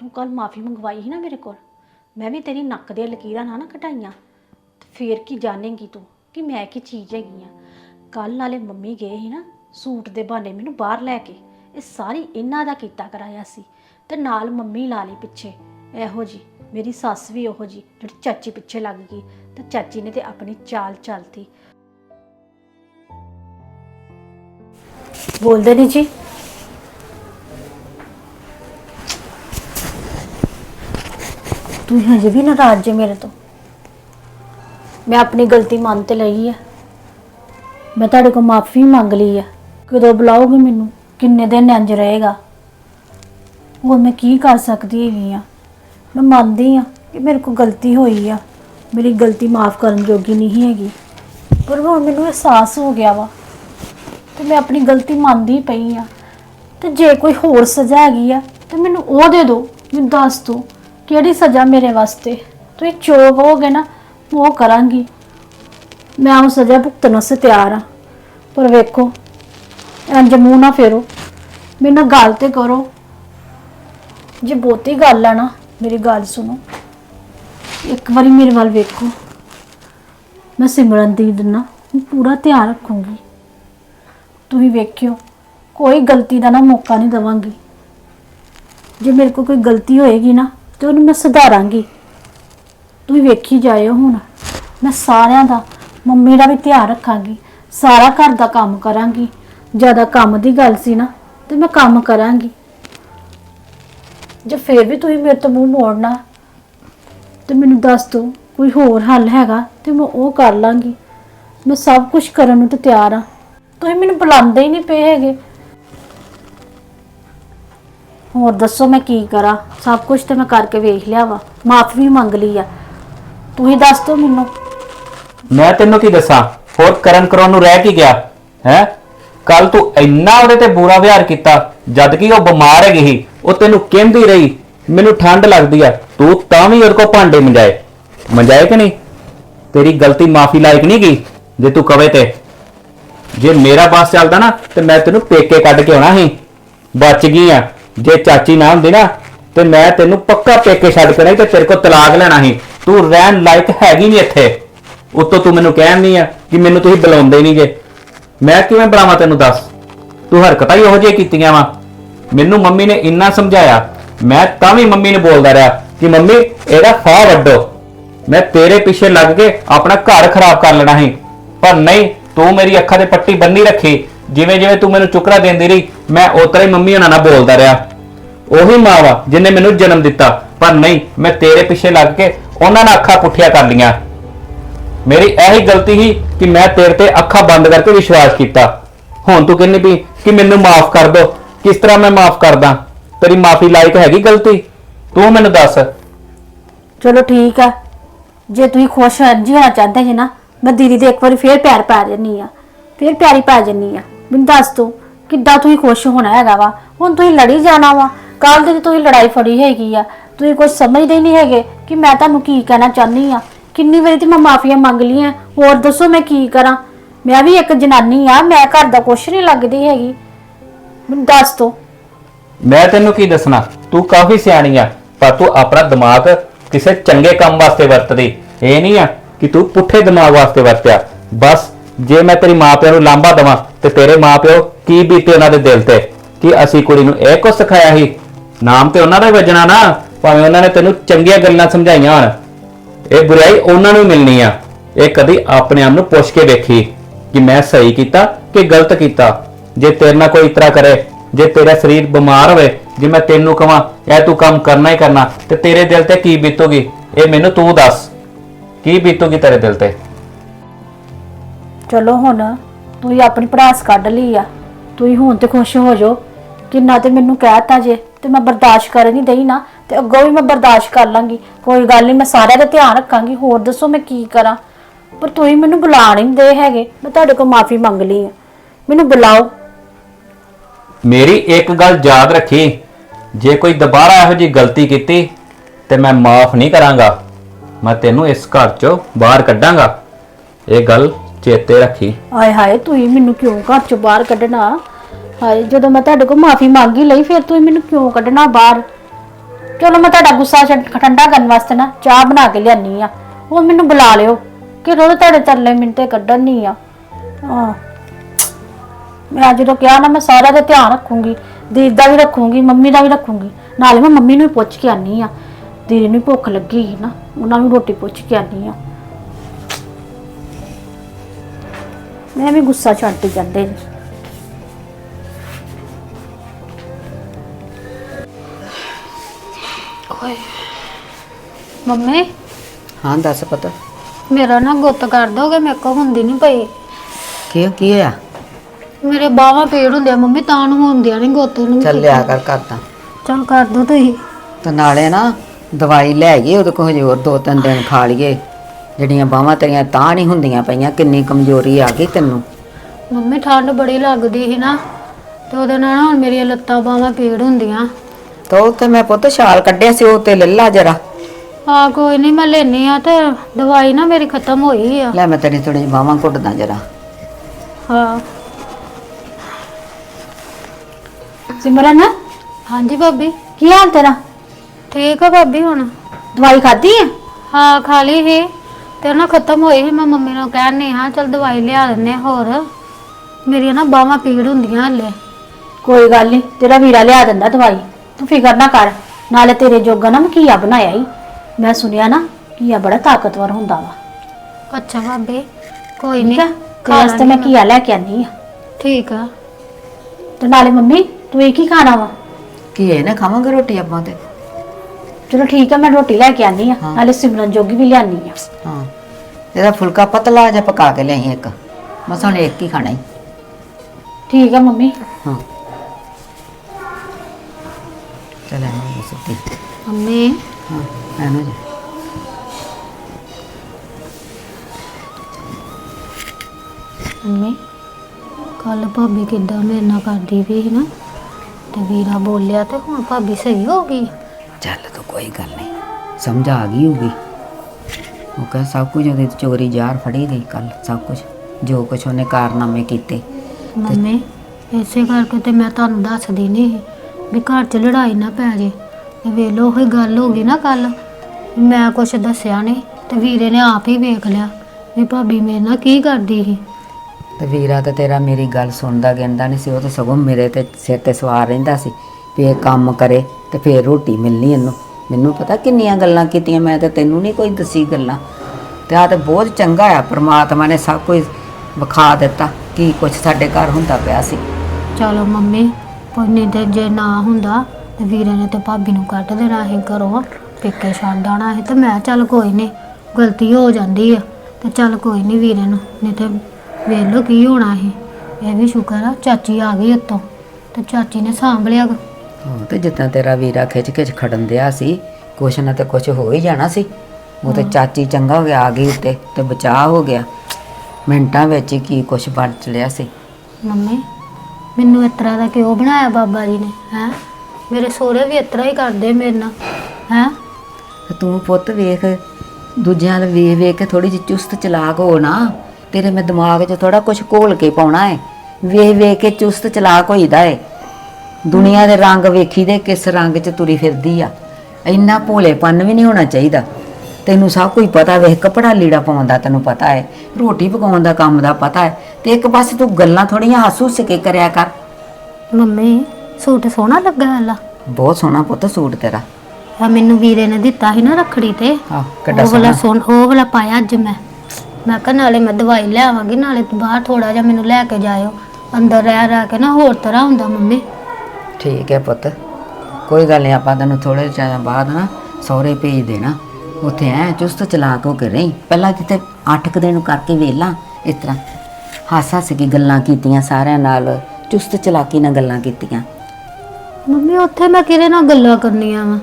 ਤੂੰ ਕੱਲ ਮਾਫੀ ਮੰਗਵਾਈ ਸੀ ਨਾ ਮੇਰੇ ਕੋਲ, ਮੈਂ ਵੀ ਤੇਰੀ ਨੱਕ ਦੀਆਂ ਲਕੀਰਾਂ ਨਾ ਨਾ ਘਟਾਈਆਂ ਤੇ ਫੇਰ ਕੀ ਜਾਣੇਗੀ ਤੂੰ ਕਿ ਮੈਂ ਕੀ ਚੀਜ਼ ਹੈਗੀ ਆ? ਕੱਲ ਨਾਲੇ ਮੰਮੀ ਗਏ ਸੀ ਨਾ, ਸੂਟ ਦੇ ਬਹਾਨੇ ਮੈਨੂੰ ਬਾਹਰ ਲੈ ਕੇ, ਇਹ ਸਾਰੀ ਇਹਨਾਂ ਦਾ ਕੀਤਾ ਕਰਾਇਆ ਸੀ, ਤੇ ਨਾਲ ਮੰਮੀ ਲਾ ਲਈ ਪਿੱਛੇ, ਇਹੋ ਜੀ, ਮੇਰੀ ਸੱਸ ਵੀ ਉਹੋ ਜੀ, ਜਿਹੜੀ ਚਾਚੀ ਪਿੱਛੇ ਲੱਗ ਗਈ, ਤੇ ਚਾਚੀ ਨੇ ਤੇ ਆਪਣੀ ਚਾਲ ਚੱਲਤੀ। ਬੋਲਦੇ ਨਹੀਂ ਜੀ? ਤੂੰ ਹਜੇ ਵੀ ਨਾਰਾਜ਼ ਜੇ ਮੇਰੇ ਤੋਂ। ਮੈਂ ਆਪਣੀ ਗਲਤੀ ਮੰਨ ਤੇ ਲਈ ਹੈ ਮੈਂ ਤੁਹਾਡੇ ਕੋਲ ਮਾਫੀ ਮੰਗ ਲਈ ਹੈ ਕਦੋਂ ਬੁਲਾਓਗੇ ਮੈਨੂੰ? ਕਿੰਨੇ ਦਿਨ ਇੰਜ ਰਹੇਗਾ? ਹੋਰ ਮੈਂ ਕੀ ਕਰ ਸਕਦੀ ਹੈਗੀ ਆ? ਮੈਂ ਮੰਨਦੀ ਆ ਕਿ ਮੇਰੇ ਕੋਲ ਗਲਤੀ ਹੋਈ ਆ। ਮੇਰੀ ਗਲਤੀ ਮਾਫ ਕਰਨ ਜੋਗੀ ਨਹੀਂ ਹੈਗੀ। ਪਰ ਹੁਣ ਮੈਨੂੰ ਅਹਿਸਾਸ ਹੋ ਗਿਆ ਵਾ ਤੇ ਮੈਂ ਆਪਣੀ ਗਲਤੀ ਮੰਨਦੀ ਪਈ ਆ। ਤੇ ਜੇ ਕੋਈ ਹੋਰ ਸਜ਼ਾ ਹੈਗੀ ਆ, ਤੇ ਮੈਨੂੰ ਉਹ ਦੇ ਦਿਓ। ਮੈਨੂੰ ਦੱਸ ਦਿਓ। ਕਿਹੜੀ ਸਜ਼ਾ ਮੇਰੇ ਵਾਸਤੇ? ਤੁਸੀਂ ਚੋ ਕਹੋਗੇ ਨਾ ਉਹ ਕਰਾਂਗੀ। ਮੈਂ ਉਹ ਸਜ਼ਾ ਭੁਗਤਣ ਵਾਸਤੇ ਤਿਆਰ ਆ ਪਰ ਵੇਖੋ, ਇੰਜ ਮੂੰਹ ਨਾ ਫੇਰੋ। ਮੇਰੇ ਨਾਲ ਗੱਲ ਤੇ ਕਰੋ। ਜੇ ਬਹੁਤੀ ਗੱਲ ਆ ਨਾ, ਮੇਰੀ ਗੱਲ ਸੁਣੋ। ਇੱਕ ਵਾਰੀ ਮੇਰੇ ਵੱਲ ਵੇਖੋ। ਮੈਂ ਸਿਮਰਨ ਦੀ ਨਾ ਪੂਰਾ ਧਿਆਨ ਰੱਖੂੰਗੀ। ਤੁਸੀਂ ਵੇਖਿਓ, ਕੋਈ ਗਲਤੀ ਦਾ ਨਾ ਮੌਕਾ ਨਹੀਂ ਦਵਾਂਗੀ। ਜੇ ਮੇਰੇ ਕੋਲ ਕੋਈ ਗਲਤੀ ਹੋਏਗੀ ਨਾ ਤੇ ਉਹਨੂੰ ਮੈਂ ਸੁਧਾਰਾਂਗੀ। ਤੁਸੀਂ ਵੇਖੀ ਜਾਇਓ ਹੁਣ। ਮੈਂ ਸਾਰਿਆਂ ਦਾ, ਮੰਮੀ ਦਾ ਵੀ ਧਿਆਨ ਰੱਖਾਂਗੀ। ਸਾਰਾ ਘਰ ਦਾ ਕੰਮ ਕਰਾਂਗੀ। ਜ਼ਿਆਦਾ ਕੰਮ ਦੀ ਗੱਲ ਸੀ ਨਾ, ਤੇ ਮੈਂ ਕੰਮ ਕਰਾਂਗੀ। ਜੇ ਫੇਰ ਵੀ ਤੁਸੀਂ ਮੇਰੇ ਤੋਂ ਮੂੰਹ ਮੋੜਨਾ, ਤੇ ਮੈਨੂੰ ਦੱਸ ਦਿਓ ਕੋਈ ਹੋਰ ਹੱਲ ਹੈਗਾ, ਤੇ ਮੈਂ ਉਹ ਕਰ ਲਾਂਗੀ। ਮੈਂ ਸਭ ਕੁਝ ਕਰਨ ਨੂੰ ਤੇ ਤਿਆਰ ਆ ਤੁਸੀਂ ਮੈਨੂੰ ਬੁਲਾਉਂਦੇ ਹੀ ਨਹੀਂ ਪਏ ਹੈਗੇ। ਹੋਰ ਦੱਸੋ ਮੈਂ ਕੀ ਕਰਾਂ? ਸਭ ਕੁਝ ਤੇ ਮੈਂ ਕਰਕੇ ਵੇਖ ਲਿਆ ਵਾ। ਮਾਫ਼ ਵੀ ਮੰਗ ਲਈ ਆ। ਤੁਸੀਂ ਦੱਸ ਦਿਓ ਮੈਨੂੰ। ਮੈਂ ਤੈਨੂੰ ਕੀ ਦੱਸਾਂ? ਹੋਰ ਕਰਨ ਕਰਾਉਣ ਨੂੰ ਰਹਿ ਕੀ ਗਿਆ? ਹੈ? ਕੱਲ ਤੂੰ ਇੰਨਾ ਉਹਦੇ ਤੇ ਬੁਰਾ ਵਿਹਾਰ ਕੀਤਾ, ਜਦ ਕਿ ਉਹ ਬਿਮਾਰ ਹੈਗੀ ਸੀ। ਉਹ ਤੈਨੂੰ ਕਹਿੰਦੀ ਰਹੀ, ਮੈਨੂੰ ਠੰਡ ਲੱਗਦੀ ਆ। ਤੂੰ ਤਾਂ ਵੀ ਉਹਦੇ ਕੋਲ ਭਾਂਡੇ ਮੰਜਾਏ। ਮੰਜਾਏ ਕਿ ਨਹੀਂ? ਤੇਰੀ ਗਲਤੀ ਮਾਫੀ ਲਾਇਕ ਨਹੀਂ ਗਈ, ਜੇ ਤੂੰ ਕਵੇ ਤੇ। ਜੇ ਮੇਰਾ ਬਾਸ ਚੱਲਦਾ ਨਾ, ਤੇ ਮੈਂ ਤੈਨੂੰ ਪੇਕੇ ਕੱਢ ਕੇ ਆਉਣਾ ਸੀ। ਬਚ ਗਈ ਆ। ਜੇ ਚਾਚੀ ਨਾ ਹੁੰਦੀ ਨਾ, ਤੇ ਮੈਂ ਤੈਨੂੰ ਪੱਕਾ ਪੇਕੇ ਛੱਡ ਕੇ ਨਹੀਂ ਤੇ ਤੇਰੇ ਕੋਲ ਤਲਾਕ ਲੈਣਾ ਸੀ। ਤੂੰ ਰਹਿਣ ਲਾਇਕ ਹੈਗੀ ਨਹੀਂ ਇੱਥੇ। ਉਤੋਂ ਤੂੰ ਮੈਨੂੰ ਕਹਿਣ ਨਹੀਂ ਆ ਕਿ ਮੈਨੂੰ ਤੁਸੀਂ ਬੁਲਾਉਂਦੇ ਨਹੀਂ ਜੇ ਮੈਂ ਕਿਵੇਂ ਬੁਲਾਵਾਂ ਤੈਨੂੰ ਦੱਸ? ਤੂੰ ਹਰਕਤਾਂ ਹੀ ਉਹੋ ਜਿਹੀਆਂ ਕੀਤੀਆਂ ਵਾ। ਮੈਨੂੰ ਮੰਮੀ ਨੇ ਇੰਨਾ ਸਮਝਾਇਆ, ਮੈਂ ਤਾਂ ਵੀ ਮੰਮੀ ਨੂੰ ਬੋਲਦਾ ਰਿਹਾ ਕਿ ਮੰਮੀ, ਇਹਦਾ ਫਾਹ ਵੱਡੋ ਮੈਂ ਤੇਰੇ ਪਿੱਛੇ ਲੱਗ ਕੇ ਆਪਣਾ ਘਰ ਖਰਾਬ ਕਰ ਲੈਣਾ ਸੀ। ਪਰ ਨਹੀਂ, ਤੂੰ ਮੇਰੀ ਅੱਖਾਂ ਤੇ ਪੱਟੀ ਬੰਨੀ ਰੱਖੀ। ਜਿਵੇਂ ਜਿਵੇਂ ਤੂੰ ਮੈਨੂੰ ਚੁਕਰਾ ਦਿੰਦੀ ਰਹੀ ਮੈਂ ਉਤਰਾ ਹੀ ਮੰਮੀ ਉਹਨਾਂ ਨਾਲ ਬੋਲਦਾ ਰਿਹਾ। ਉਹੀ ਮਾਂ ਵਾ ਜਿਹਨੇ ਮੈਨੂੰ ਜਨਮ ਦਿੱਤਾ, ਪਰ ਨਹੀਂ, ਮੈਂ ਤੇਰੇ ਪਿੱਛੇ ਲੱਗ ਕੇ ਉਹਨਾਂ ਨਾਲ ਅੱਖਾਂ ਪੁੱਠੀਆਂ ਕਰ ਲੀਆਂ। ਮੇਰੀ ਇਹੀ ਗਲਤੀ ਸੀ ਕਿ ਮੈਂ ਤੇਰੇ ਤੇ ਅੱਖਾਂ ਬੰਦ ਕਰਕੇ ਵਿਸ਼ਵਾਸ ਕੀਤਾ। ਹੁਣ ਤੂੰ ਕਹਿੰਦੀ ਵੀ ਕਿ ਮੈਨੂੰ ਮਾਫ ਕਰ ਦੋ। ਕਿਸ ਤਰ੍ਹਾਂ ਮੈਂ ਮਾਫ ਕਰਦਾ? ਤੇਰੀ ਮਾਫੀ ਲਾਇਕ ਹੈਗੀ ਗਲਤੀ? ਤੂੰ ਮੈਨੂੰ ਦੱਸ। ਚਲੋ ਠੀਕ ਆ। ਜੇ ਤੁਸੀਂ ਖੁਸ਼ ਜੀ ਹੋਣਾ ਚਾਹੁੰਦੇ ਜੇ ਨਾ, ਮੈਂ ਦੀਦੀ ਦੇ ਇੱਕ ਵਾਰੀ ਫੇਰ ਪਿਆਰ ਪਾ ਜੰਨੀ ਆ। ਫੇਰ ਪਿਆਰੀ ਪਾ ਜੰਨੀ ਆ। ਮੈਨੂੰ ਦੱਸ ਤੂੰ। ਕਿੱਦਾਂ ਤੁਸੀਂ ਖੁਸ਼ ਹੋਣਾ ਹੈਗਾ ਵਾ? ਹੁਣ ਤੁਸੀਂ ਲੜੀ ਜਾਣਾ ਵਾ। ਕੱਲ ਦੀ ਤੁਸੀਂ ਲੜਾਈ ਫੜੀ ਹੈਗੀ ਆ। ਤੁਸੀਂ ਕੁਝ ਸਮਝਦੇ ਹੀ ਨਹੀਂ ਹੈਗੇ ਕਿ ਮੈਂ ਤੁਹਾਨੂੰ ਕੀ ਕਹਿਣਾ ਚਾਹੁੰਦੀ ਆ। ਕਿੰਨੀ ਵਾਰੀ ਤੇ ਮੈਂ ਮਾਫੀਆਂ ਮੰਗ ਲਈਆਂ। ਹੋਰ ਦੱਸੋ ਮੈਂ ਕੀ ਕਰਾਂ? ਮੈਂ ਵੀ ਇੱਕ ਜਨਾਨੀ ਆ। ਮੈਂ ਘਰ ਦਾ ਕੁਛ ਨਹੀਂ ਲੱਗਦੀ ਹੈਗੀ। ਮੈਨੂੰ ਦੱਸ ਦੋ। ਮੈਂ ਤੈਨੂੰ ਕੀ ਦੱਸਣਾ? ਤੂੰ ਕਾਫੀ ਸਿਆਣੀ ਆ, ਪਰ ਤੂੰ ਆਪਣਾ ਦਿਮਾਗ ਕਿਸੇ ਚੰਗੇ ਕੰਮ ਵਾਸਤੇ ਵਰਤਦੀ। ਇਹ ਨਹੀਂ ਆ ਕਿ ਤੂੰ ਪੁੱਠੇ ਦਿਮਾਗ ਵਾਸਤੇ ਵਰਤਿਆ। ਬਸ ਜੇ ਮੈਂ ਤੇਰੀ ਮਾਪਿਆਂ ਨੂੰ ਲਾਂਭਾ ਦਵਾਂ ਤੇ ਤੇਰੇ ਮਾਪਿਓ ਕੀ ਬੀਤੇ ਉਹਨਾਂ ਦੇ ਦਿਲ ਤੇ? ਕਿ ਅਸੀਂ ਕੁੜੀ ਨੂੰ ਇਹ ਕੁਛ ਸਿਖਾਇਆ ਸੀ? ਨਾਮ ਤੇ ਉਹਨਾਂ ਦਾ ਹੀ ਵੱਜਣਾ ਨਾ, ਭਾਵੇਂ ਉਹਨਾਂ ਨੇ ਤੈਨੂੰ ਚੰਗੀਆਂ ਗੱਲਾਂ ਸਮਝਾਈਆਂ ਹੋਣ। ਇਹ ਬੁਰਾਈ ਉਹਨਾਂ ਨੂੰ ਮਿਲਣੀ ਆ। ਇਹ ਕਦੀ ਆਪਣੇ ਆਪ ਨੂੰ ਪੁੱਛ ਕੇ ਵੇਖੀ ਕਿ ਮੈਂ ਸਹੀ ਕੀਤਾ ਕਿ ਗਲਤ ਕੀਤਾ। ਜੇ ਤੇਰੇ ਨਾਲ ਕੋਈ ਇਤਰਾ ਕਰੇ, ਜੇ ਤੇਰਾ ਸਰੀਰ ਬਿਮਾਰ ਹੋਵੇ, ਜੇ ਮੈਂ ਤੈਨੂੰ ਕਹਾਂ ਇਹ ਤੂੰ ਕੰਮ ਕਰਨਾ ਹੀ ਕਰਨਾ, ਤੇ ਤੇਰੇ ਦਿਲ ਤੇ ਕੀ ਬੀਤੂਗੀ? ਇਹ ਮੈਨੂੰ ਤੂੰ ਦੱਸ। ਕੀ ਬੀਤੂਗੀ ਤੇਰੇ ਦਿਲ ਤੇ? ਚਲੋ ਹੁਣ ਤੁਸੀਂ ਆਪਣੀ ਪੜਾਸ ਕੱਢ ਲਈ ਆ। ਤੁਸੀਂ ਹੁਣ ਤੇ ਖੁਸ਼ ਹੋ ਜਾਓ। ਕਿ ਤੇ ਮੈਨੂੰ ਕਹਿਤਾ ਜੇ ਤੇ ਮੈਂ ਬਰਦਾਸ਼ਤ ਕਰ ਨਹੀਂ ਦਈ ਨਾ, ਤੇ ਅੱਗੋਂ ਵੀ ਮੈਂ ਬਰਦਾਸ਼ਤ ਕਰ ਲਾਂਗੀ। ਕੋਈ ਗੱਲ ਨਹੀਂ ਮੈਂ ਸਾਰਿਆਂ ਦਾ ਧਿਆਨ ਰੱਖਾਂਗੀ। ਹੋਰ ਦੱਸੋ ਮੈਂ ਕੀ ਕਰਾਂ? ਪਰ ਤੁਸੀਂ ਮੈਨੂੰ ਬੁਲਾ ਨਹੀਂ ਦੇ ਹੈਗੇ। ਮੈਂ ਤੁਹਾਡੇ ਕੋਲ ਮਾਫੀ ਮੰਗ ਲਈ ਆ। ਮੈਨੂੰ ਬੁਲਾਓ। ਮੇਰੀ ਇੱਕ ਗੱਲ ਯਾਦ ਰੱਖੀ। ਜੇ ਕੋਈ ਦੁਬਾਰਾ ਇਹੋ ਜਿਹੀ ਗਲਤੀ ਕੀਤੀ, ਤੇ ਮੈਂ ਮਾਫ ਨਹੀਂ ਕਰਾਂਗਾ। ਮੈਂ ਤੈਨੂੰ ਇਸ ਘਰ ਚੋਂ ਬਾਹਰ ਕੱਢਾਂਗਾ। ਇਹ ਗੱਲ ਚੇਤੇ ਰੱਖੀ। ਹਾਏ ਹਾਏ, ਤੁਸੀਂ ਮੈਨੂੰ ਕਿਉਂ ਘਰ ਚੋਂ ਬਾਹਰ ਕੱਢਣਾ? ਹਾਏ, ਜਦੋਂ ਮੈਂ ਤੁਹਾਡੇ ਕੋਲ ਮਾਫੀ ਮੰਗੀ ਲਈ, ਫਿਰ ਤੁਸੀਂ ਮੈਨੂੰ ਕਿਉਂ ਕੱਢਣਾ ਬਾਹਰ? ਚਲੋ ਮੈਂ ਤੁਹਾਡਾ ਗੁੱਸਾ ਛੱਡ- ਠੰਡਾ ਕਰਨ ਵਾਸਤੇ ਨਾ ਚਾਹ ਬਣਾ ਕੇ ਲਿਆਨੀ ਆ। ਉਹ ਮੈਨੂੰ ਬੁਲਾ ਲਿਓ, ਕਿ ਰੋਜ਼ ਤੁਹਾਡੇ ਤਰਲੇ ਮਿੰਟੇ ਕੱਢਣ ਨਹੀਂ ਆ। ਹਾਂ। ਮੈਂ ਜਦੋਂ ਕਿਹਾ ਨਾ, ਮੈਂ ਸਾਰਾ ਦਾ ਧਿਆਨ ਰੱਖੂੰਗੀ। ਦੀਦ ਦਾ ਵੀ ਰੱਖੂੰਗੀ, ਮੰਮੀ ਦਾ ਵੀ ਰੱਖੂੰਗੀ। ਨਾਲੇ ਮੈਂ ਮੰਮੀ ਨੂੰ ਵੀ ਪੁੱਛ ਕੇ ਆਨੀ ਆ। ਦੀਦੀ ਨੂੰ ਵੀ ਭੁੱਖ ਲੱਗੀ ਸੀ ਨਾ, ਉਹਨਾਂ ਨੂੰ ਰੋਟੀ ਪੁੱਛ ਕੇ ਆਨੀ ਆ। ਮੈਂ ਵੀ ਗੁੱਸਾ ਛੱਡ ਹੀ ਜਾਂਦੇ ਨੇ। ਓਏ ਮੰਮੀ? ਹਾਂ ਦੱਸ ਪਤਾ। ਮੇਰਾ ਨਾ ਗੁੱਤ ਕਰ ਦੋਗੇ ਮੇਰੇ ਕੋ ਹੁੰਦੀ ਨਹੀਂ ਪਈ। ਕੀ ਕੀ ਹੋਇਆ? ਮੇਰੇ ਬਾਹਾਂ ਪੀੜ ਹੁੰਦੇ ਆ ਮੰਮੀ ਤਾਂ ਨੂੰ ਹੁੰਦੀਆਂ ਨਹੀਂ ਗੁੱਤ ਨੂੰ। ਚੱਲ ਲਿਆ ਕਰ ਕਰਦਾ ਚਲ ਕਰ ਦੋ ਤੁਸੀਂ। ਤੇ ਨਾਲੇ ਨਾ ਦਵਾਈ ਲੈ ਗਈ ਉਹਦੇ ਕੋਲ ਹੋਰ ਦੋ ਤਿੰਨ ਦਿਨ ਖਾ ਲਈਏ। ਜਿਹੜੀਆਂ ਬਾਹਾਂ ਤੇਰੀਆਂ ਤਾਂ ਨਹੀਂ ਹੁੰਦੀਆਂ ਪਈਆਂ ਕਿੰਨੀ ਕਮਜ਼ੋਰੀ ਆ ਗਈ ਤੈਨੂੰ? ਮੰਮੀ ਠੰਡ ਬੜੀ ਲੱਗਦੀ ਸੀ ਨਾ ਤੇ ਉਹਦੇ ਨਾਲ ਨਾ ਹੁਣ ਮੇਰੀਆਂ ਲੱਤਾਂ ਬਾਹਾਂ ਪੀੜ ਹੁੰਦੀਆਂ। ਤਾਂ ਉਹ ਤੇ ਮੈਂ ਪੁੱਤ ਛਾਲ ਕੱਢਿਆ ਸੀ ਉਹ ਤੇ ਲੱਲਾ ਜਰਾ। ਆ ਕੋਈ ਨਹੀਂ ਮੈਂ ਲੈਣੀ ਆ ਤੇ ਦਵਾਈ ਨਾ ਮੇਰੀ ਖਤਮ ਹੋਈ ਆ। ਲੈ ਮੈਂ ਤੇਰੀ ਥੋੜੀ ਬਾਹਾਂ ਘੁੱਟਦਾ ਜਰਾ। ਹਾਂ। ਸਿਮਰਨ? ਹਾਂਜੀ ਭਾਬੀ। ਕੀ ਹਾਲ ਤੇਰਾ? ਠੀਕ ਆ ਭਾਬੀ ਹੁਣ। ਦਵਾਈ ਖਾਧੀ ਹੈ ਹਾਂ ਖਾ ਲਈ ਸੀ। ਤੇ ਨਾ ਖਤਮ ਹੋਈ ਸੀ ਮੈਂ ਮੰਮੀ ਨੂੰ ਕਹਿਣੀ ਹਾਂ ਚਲ ਦਵਾਈ ਲਿਆ ਦਿੰਨੇ ਆ ਹੋਰ। ਮੇਰੀਆਂ ਨਾ ਬਾਹਾਂ ਪੀੜ ਹੁੰਦੀਆਂ ਹਲੇ। ਕੋਈ ਗੱਲ ਨਹੀਂ ਤੇਰਾ ਵੀਰਾ ਲਿਆ ਦਿੰਦਾ ਦਵਾਈ। ਤੂੰ ਫਿਕਰ ਨਾ ਕਰ ਨਾਲੇ ਤੇਰੇ ਜੋਗਾ ਨਾ ਮੈਂ ਘੀਆ ਬਣਾਇਆ ਹੀ ਮੈਂ ਸੁਣਿਆ ਨਾ ਘੀਆ ਬੜਾ ਤਾਕਤਵਰ ਹੁੰਦਾ ਵਾ। ਅੱਛਾ ਭਾਬੀ ਕੋਈ ਠੀਕ ਨਹੀਂ ਆ? ਖਾਸ ਤੇ ਮੈਂ ਘੀਆ ਲੈ ਕੇ ਆਨੀ ਆ। ਠੀਕ ਆ। ਤੇ ਨਾਲੇ ਮੰਮੀ ਤੂੰ ਇਹ ਕੀ ਖਾਣਾ ਵਾ? ਕੀ ਇਹ ਨਾ ਖਾਵਾਂਗੇ ਰੋਟੀ ਆਪਾਂ ਤੇ? ਚਲੋ ਠੀਕ ਆ ਮੈਂ ਰੋਟੀ ਲੈ ਕੇ ਆਨੀ ਆ। ਹਾਂ। ਨਾਲੇ ਸਿਮਰਨ ਜੋਗੀ ਵੀ ਲਿਆਨੀ ਆ। ਹਾਂ। ਇਹਦਾ ਫੁਲਕਾ ਪਤਲਾ ਜਿਹਾ ਪਕਾ ਕੇ ਲਿਆਈ ਇੱਕ। ਬਸ ਹੁਣ ਇੱਕ ਹੀ ਖਾਣਾ ਹੀ ਠੀਕ ਆ ਮੰਮੀ। ਹਾਂ। ਚੱਲ ਐਨੂੰ ਸੁੱਤੀ। ਮੰਮੀ। ਹਾਂ ਐਨੂੰ ਜੀ। ਮੰਮੀ ਕੱਲ ਭਾਬੀ ਕਿੱਦਾਂ ਮੇਰੇ ਨਾਲ ਕਰਦੀ ਵੀ ਸੀ ਨਾ ਤੇ ਵੀਰਾ ਬੋਲਿਆ ਤੇ ਹੁਣ ਭਾਬੀ ਸਹੀ ਹੋ ਗਈ। ਚੱਲ ਤੂੰ ਕੋਈ ਗੱਲ ਨਹੀਂ ਸਮਝ ਆ ਗਈ ਹੋਗੀ ਉਹ ਕਹ ਸਭ ਕੁਝ ਉਹਦੀ ਚੋਰੀ ਜ਼ਾਰ ਫੜੀ ਗਈ ਕੱਲ ਸਭ ਕੁਝ ਜੋ ਕੁਝ ਉਹਨੇ ਕਾਰਨਾਮੇ ਕੀਤੇ। ਮੰਮੀ ਇਸੇ ਕਰਕੇ ਤੇ ਮੈਂ ਤੁਹਾਨੂੰ ਦੱਸਦੀ ਨਹੀਂ ਵੀ ਘਰ 'ਚ ਲੜਾਈ ਨਾ ਪੈ ਜੇ। ਤੇ ਵੇਖ ਲਓ ਉਹੀ ਗੱਲ ਹੋ ਗਈ ਨਾ ਕੱਲ ਮੈਂ ਕੁਛ ਦੱਸਿਆ ਨਹੀਂ ਤੇ ਵੀਰੇ ਨੇ ਆਪ ਹੀ ਵੇਖ ਲਿਆ ਵੀ ਭਾਬੀ ਮੇਰੇ ਨਾਲ ਕੀ ਕਰਦੀ ਸੀ। ਤੇ ਵੀਰਾ ਤੇ ਤੇਰਾ ਮੇਰੀ ਗੱਲ ਸੁਣਦਾ ਗਿੰਦਾ ਨਹੀਂ ਸੀ ਉਹ ਤਾਂ ਸਗੋਂ ਮੇਰੇ ਤੇ ਸਿਰ ਤੇ ਸਵਾਰ ਰਹਿੰਦਾ ਸੀ ਵੀ ਇਹ ਕੰਮ ਕਰੇ ਤੇ ਫੇਰ ਰੋਟੀ ਮਿਲਣੀ ਇਹਨੂੰ। ਮੈਨੂੰ ਪਤਾ ਕਿੰਨੀਆਂ ਗੱਲਾਂ ਕੀਤੀਆਂ, ਮੈਂ ਤੇ ਤੈਨੂੰ ਨਹੀਂ ਕੋਈ ਦੱਸੀ ਗੱਲਾਂ। ਤੇ ਆ ਤੇ ਬਹੁਤ ਚੰਗਾ ਆ, ਪ੍ਰਮਾਤਮਾ ਨੇ ਸਭ ਕੁਝ ਵਿਖਾ ਦਿੱਤਾ, ਕੀ ਕੁਝ ਸਾਡੇ ਘਰ ਹੁੰਦਾ ਪਿਆ ਸੀ। ਚਲੋ ਮੰਮੀ ਕੋਈ ਤੇ ਜੇ ਨਾ ਹੁੰਦਾ, ਤੇ ਵੀਰੇ ਨੇ ਤੇ ਭਾਬੀ ਨੂੰ ਕੱਢ ਦੇਣਾ ਸੀ ਘਰੋਂ, ਪੇਕੇ ਛੱਡ ਆਉਣਾ ਸੀ, ਤੇ ਮੈਂ ਚੱਲ ਕੋਈ ਨਹੀਂ ਗਲਤੀ ਹੋ ਜਾਂਦੀ ਆ, ਤੇ ਚੱਲ ਕੋਈ ਨਹੀਂ ਵੀਰੇ ਨੂੰ, ਨਹੀਂ ਤੇ ਵੇਖ ਲਓ ਕੀ ਹੋਣਾ ਸੀ। ਇਹ ਵੀ ਸ਼ੁਕਰ ਆ, ਚਾਚੀ ਆ ਗਈ ਉੱਤੋਂ, ਤੇ ਚਾਚੀ ਨੇ ਸਾਂਭ ਲਿਆ ਹਾਂ ਤੇ ਜਿੱਦਾਂ ਤੇਰਾ ਵੀਰਾ ਖਿੱਚ ਖਿੱਚ ਖੜਨ ਦਿਆ ਸੀ ਕੁਛ ਨਾ ਤੇ ਕੁਛ ਹੋ ਹੀ ਜਾਣਾ ਸੀ। ਉਹ ਤੇ ਚਾਚੀ ਚੰਗਾ ਹੋ ਗਿਆ ਆ ਗਈ ਉੱਤੇ ਤੇ ਬਚਾਅ ਹੋ ਗਿਆ। ਮਿੰਟਾਂ ਵਿੱਚ ਹੀ ਕੀ ਕੁਛ ਬਣ ਚਲਿਆ ਸੀ। ਮੰਮੀ ਮੈਨੂੰ ਇਸ ਤਰ੍ਹਾਂ ਦਾ ਕਿਉਂ ਬਣਾਇਆ ਬਾਬਾ ਜੀ ਨੇ ਹੈ? ਮੇਰੇ ਸਹੁਰੇ ਵੀ ਇਸ ਤਰ੍ਹਾਂ ਹੀ ਕਰਦੇ ਮੇਰੇ ਨਾਲ ਹੈ? ਤੇ ਤੂੰ ਪੁੱਤ ਵੇਖ ਦੂਜਿਆਂ ਵੱਲ ਵੇਖ ਵੇਖ ਕੇ ਥੋੜੀ ਜਿਹੀ ਚੁਸਤ ਚਲਾਕ ਹੋ ਨਾ। ਤੇਰੇ ਮੈਂ ਦਿਮਾਗ 'ਚ ਥੋੜਾ ਕੁਝ ਘੋਲ ਕੇ ਪਾਉਣਾ ਹੈ ਵੇਖ ਵੇਖ ਕੇ ਚੁਸਤ ਚਲਾਕ ਹੋਈਦਾ ਏ। ਦੁਨੀਆ ਦੇ ਰੰਗ ਵੇਖੀ ਦੇ ਕਿਸ ਰੰਗ 'ਚ ਤੁਰੀ ਫਿਰਦੀ ਆ। ਇੰਨਾ ਭੋਲੇਪਨ ਵੀ ਨਹੀਂ ਹੋਣਾ ਚਾਹੀਦਾ। ਤੈਨੂੰ ਸਭ ਕੁਝ ਪਤਾ ਵੇਖ ਕੱਪੜਾ ਲੀੜਾ ਪਾਉਣ ਦਾ ਤੈਨੂੰ ਪਤਾ ਹੈ ਰੋਟੀ ਪਕਾਉਣ ਦਾ ਕੰਮ ਦਾ ਪਤਾ ਹੈ ਤੇ ਇੱਕ ਪਾਸੇ ਤੂੰ ਗੱਲਾਂ ਥੋੜੀਆਂ ਹੱਸ ਹੁੱਸ ਕੇ ਕਰਿਆ ਕਰ। ਮੰਮੀ ਸੂਟ ਸੋਹਣਾ ਲੱਗਾ ਹਲਾ ਬਹੁਤ ਸੋਹਣਾ ਪੁੱਤ ਸੂਟ ਤੇਰਾ। ਆ ਮੈਨੂੰ ਵੀਰੇ ਨੇ ਦਿੱਤਾ ਸੀ ਨਾ ਰੱਖੜੀ ਤੇ। ਆਹ ਕਿੱਡਾ ਉਹ ਵਾਲਾ ਸੋਹਣਾ। ਉਹ ਵਾਲਾ ਪਾਇਆ ਅੱਜ ਮੈਂ। ਮੈਂ ਕਿਹਾ ਨਾਲੇ ਮੈਂ ਦਵਾਈ ਲੈ ਆਵਾਂਗੀ ਨਾਲੇ ਬਾਹਰ ਥੋੜਾ ਜਿਹਾ ਮੈਨੂੰ ਲੈ ਕੇ ਜਾਇਓ। ਅੰਦਰ ਰਹਿ ਰਹਿ ਕੇ ਨਾ ਹੋਰ ਤਰ੍ਹਾਂ ਹੁੰਦਾ ਮੰਮੀ। ਠੀਕ ਹੈ ਪੁੱਤ। ਕੋਈ ਗੱਲ ਨਹੀਂ ਆਪਾਂ ਤੈਨੂੰ ਥੋੜੇ ਚਿਰ ਬਾਅਦ ਨਾ ਸਹੁਰੇ ਭੇਜ ਦੇਣਾ। ਉੱਥੇ ਐ ਚੁਸਤ ਚਲਾਕ ਹੋ ਕੇ ਰਹੀਂ। ਪਹਿਲਾਂ ਕਿਤੇ 8 ਕੁ ਦਿਨ ਕਰਕੇ ਵੇਲਾ ਇਸ ਤਰ੍ਹਾਂ। ਹੱਸ ਹੱਸ ਕੇ ਗੱਲਾਂ ਕੀਤੀਆਂ ਸਾਰਿਆਂ ਨਾਲ ਚੁਸਤ ਚਲਾਕੀ ਨਾਲ ਗੱਲਾਂ ਕੀਤੀਆਂ। ਮੰਮੀ ਉੱਥੇ ਮੈਂ ਕਿਹਦੇ ਨਾਲ ਗੱਲਾਂ ਕਰਨੀਆਂ ਵਾ?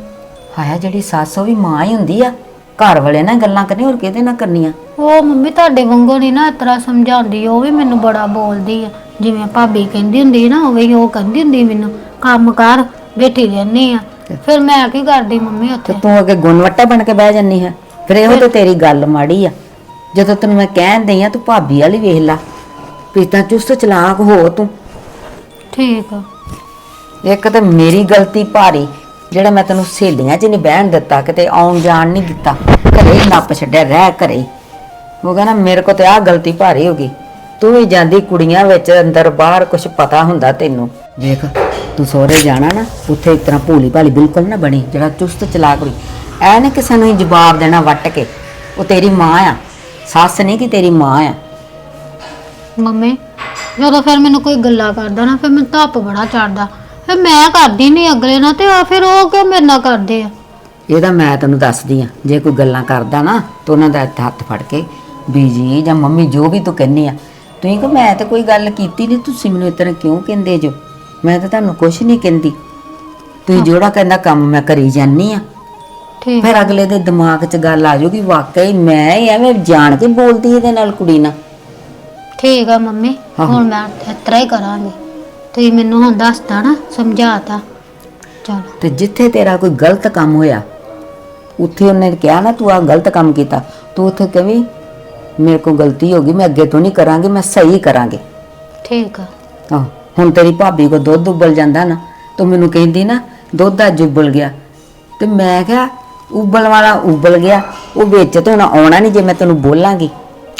ਹਾਇਆ ਜਿਹੜੀ ਸੱਸ ਉਹ ਵੀ ਮਾਂ ਹੀ ਹੁੰਦੀ ਆ। ਘਰ ਵਾਲੇ ਨਾਲ ਗੱਲਾਂ ਕਰਨੀਆਂ ਹੋਰ ਕਿਹਦੇ ਨਾਲ ਕਰਨੀਆਂ? ਉਹ ਮੰਮੀ ਤੁਹਾਡੇ ਵਾਂਗੂ ਨਹੀਂ ਨਾ ਇਸ ਤਰ੍ਹਾਂ ਸਮਝਾਉਂਦੀ ਉਹ ਵੀ ਮੈਨੂੰ ਬੜਾ ਬੋਲਦੀ ਆ। ਜਿਵੇਂ ਭਾਬੀ ਕਹਿੰਦੀ ਹੁੰਦੀ ਸੀ ਨਾ ਉਵੇਂ ਹੀ ਉਹ ਕਹਿੰਦੀ ਹੁੰਦੀ ਮੈਨੂੰ ਕੰਮ ਕਰ ਬੈਠੀ ਰਹਿੰਦੀ ਆ। ਫਿਰ ਮੈਂ ਕੀ ਕਰਦੀ ਮੰਮੀ ਤੇ ਉੱਥੇ? ਤੂੰ ਅੱਗੇ ਗੁਣਵੱਟਾ ਬਣ ਕੇ ਬਹਿ ਜੰਨੀ ਹੈ ਫਿਰ ਇਹੋ ਤੇ ਤੇਰੀ ਗੱਲ ਮਾੜੀ ਆ। ਜਦੋਂ ਤੈਨੂੰ ਮੈਂ ਕਹਿਣ ਦਈ ਆ ਤੂੰ ਭਾਬੀ ਵਾਲੀ ਵੇਖ ਲਾ। ਵੀ ਤਾਂ ਚੁਸਤ ਚਲਾਕ ਹੋ ਤੂੰ। ਠੀਕ ਆ। ਇੱਕ ਤਾਂ ਮੇਰੀ ਗਲਤੀ ਭਾਰੀ ਜਿਹੜਾ ਮੈਂ ਤੈਨੂੰ ਸਹੇਲੀਆਂ 'ਚ ਨਹੀਂ ਬਹਿਣ ਦਿੱਤਾ ਕਿਤੇ ਆਉਣ ਜਾਣ ਨਹੀਂ ਦਿੱਤਾ। ਘਰੇ ਹੀ ਨੱਪ ਛੱਡਿਆ ਰਹਿ ਘਰੇ। ਉਹ ਕਹਿੰਦਾ ਮੇਰੇ ਕੋ ਤੇ ਆਹ ਗਲਤੀ ਭਾਰੀ ਹੋ ਗਈ। ਤੂੰ ਵੀ ਜਾਂਦੀ ਕੁੜੀਆਂ ਵਿੱਚ ਅੰਦਰ ਬਾਹਰ ਕੁਝ ਪਤਾ ਹੁੰਦਾ ਤੈਨੂੰ। ਦੇਖ ਤੂੰ ਸਹੁਰੇ ਜਾਣਾ ਨਾ ਉੱਥੇ ਇਸ ਤਰ੍ਹਾਂ ਭੋਲੀ ਭਾਲੀ ਬਿਲਕੁਲ ਨਾ ਬਣੀ ਜਿਹੜਾ ਚੁਸਤ ਚਲਾਕ ਹੋਈ। ਐ ਨੇ ਕਿਸੇ ਨੂੰ ਹੀ ਜਵਾਬ ਦੇਣਾ ਵੱਟ ਕੇ ਉਹ ਤੇਰੀ ਮਾਂ ਆ। ਸੱਸ ਨਹੀਂ ਕਿ ਤੇਰੀ ਮਾਂ ਆ। ਮੰਮੀ ਜਦੋਂ ਫਿਰ ਮੈਨੂੰ ਕੋਈ ਗੱਲਾਂ ਕਰਦਾ ਨਾ ਫਿਰ ਮੈਨੂੰ ਧੱਪ ਬੜਾ ਚੜਦਾ ਫਿਰ ਮੈਂ ਕਰਦੀ ਨਹੀਂ ਅਗਲੇ ਨਾਲ ਤੇ ਆ ਫਿਰ ਉਹ ਕਿਉਂ ਮੇਰੇ ਨਾਲ ਕਰਦੇ ਆ? ਇਹਦਾ ਮੈਂ ਤੈਨੂੰ ਦੱਸਦੀ ਆ ਜੇ ਕੋਈ ਗੱਲਾਂ ਕਰਦਾ ਨਾ ਤਾਂ ਉਹਨਾਂ ਦਾ ਹੱਥ ਫੜ ਕੇ ਬੀਜੀ ਜਾਂ ਮੰਮੀ ਜੋ ਵੀ ਤੂੰ ਕਹਿੰਨੀ ਆ ਤੁਸੀਂ ਕਹੋ ਮੈਂ ਤਾਂ ਕੋਈ ਗੱਲ ਕੀਤੀ ਨਹੀਂ ਤੁਸੀਂ ਮੈਨੂੰ ਤਰ੍ਹਾਂ ਕਿਉਂ ਕਹਿੰਦੇ ਜੋ? ਮੈਂ ਤਾਂ ਤੁਹਾਨੂੰ ਕੁਝ ਨਹੀਂ ਕਹਿੰਦੀ। ਤੁਸੀਂ ਜਿਹੜਾ ਕਹਿੰਦਾ ਕੰਮ ਮੈਂ ਕਰੀ ਜਾਨੀ ਆ ਠੀਕ। ਫਿਰ ਅਗਲੇ ਦੇ ਦਿਮਾਗ 'ਚ ਗੱਲ ਆ ਜਾਊਗੀ ਵਾਕਈ ਮੈਂ ਹੀ ਐਵੇਂ ਜਾਣ ਕੇ ਬੋਲਦੀ ਇਹਦੇ ਨਾਲ ਕੁੜੀ ਨਾਲ। ਠੀਕ ਆ ਮੰਮੀ ਆਹੋ। ਹੁਣ ਮੈਂ ਇਸ ਤਰ੍ਹਾਂ ਹੀ ਕਰਾਂਗੀ। ਤੁਸੀਂ ਮੈਨੂੰ ਹੁਣ ਦੱਸਤਾ ਨਾ ਸਮਝਾਤਾ। ਚਲੋ। ਤੇ ਜਿੱਥੇ ਤੇਰਾ ਕੋਈ ਗਲਤ ਕੰਮ ਹੋਇਆ ਉੱਥੇ ਉਹਨੇ ਕਿਹਾ ਨਾ ਤੂੰ ਆ ਗਲਤ ਕੰਮ ਕੀਤਾ। ਤੂੰ ਉੱਥੇ ਕਵੀ ਮੇਰੇ ਕੋਲ ਗਲਤੀ ਹੋ ਗਈ ਮੈਂ ਅੱਗੇ ਤੋਂ ਨਹੀਂ ਕਰਾਂਗੀ ਮੈਂ ਸਹੀ ਕਰਾਂਗੀ। ਠੀਕ ਆ। ਆਹ ਹੁਣ ਤੇਰੀ ਭਾਬੀ ਕੋ ਦੁੱਧ ਉਬਲ ਜਾਂਦਾ ਨਾ ਤੂੰ ਮੈਨੂੰ ਕਹਿੰਦੀ ਨਾ ਦੁੱਧ ਅੱਜ ਉਬਲ ਗਿਆ। ਤੇ ਮੈਂ ਕਿਹਾ ਉਬਲ ਵਾਲਾ ਉਬਲ ਗਿਆ ਉਹ ਵਿੱਚ ਤੇ ਹੁਣ ਆਉਣਾ ਨਹੀਂ ਜੇ ਮੈਂ ਤੈਨੂੰ ਬੋਲਾਂਗੀ।